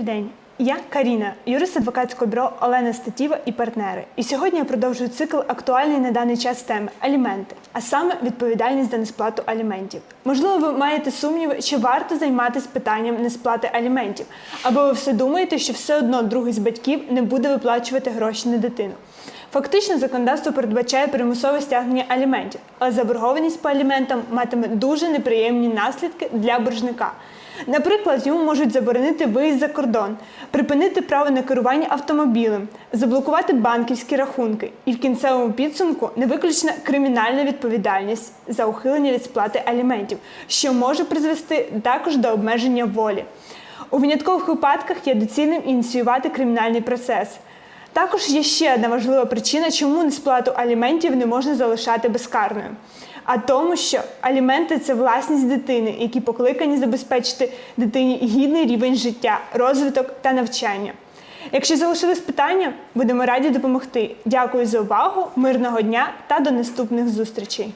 Добрий день. Я Каріна, юрист адвокатського бюро Олена Статіва і партнери. І сьогодні я продовжую цикл актуальний на даний час теми аліменти, а саме відповідальність за несплату аліментів. Можливо, ви маєте сумніви, чи варто займатися питанням несплати аліментів, або ви все думаєте, що все одно другий з батьків не буде виплачувати гроші на дитину. Фактично, законодавство передбачає примусове стягнення аліментів, але заборгованість по аліментам матиме дуже неприємні наслідки для боржника. Наприклад, йому можуть заборонити виїзд за кордон, припинити право на керування автомобілем, заблокувати банківські рахунки і в кінцевому підсумку не виключена кримінальна відповідальність за ухилення від сплати аліментів, що може призвести також до обмеження волі. У виняткових випадках є доцільним ініціювати кримінальний процес. Також є ще одна важлива причина, чому несплату аліментів не можна залишати безкарною. А тому, що аліменти це власність дитини, які покликані забезпечити дитині гідний рівень життя, розвиток та навчання. Якщо залишились питання, будемо раді допомогти. Дякую за увагу, мирного дня та до наступних зустрічей.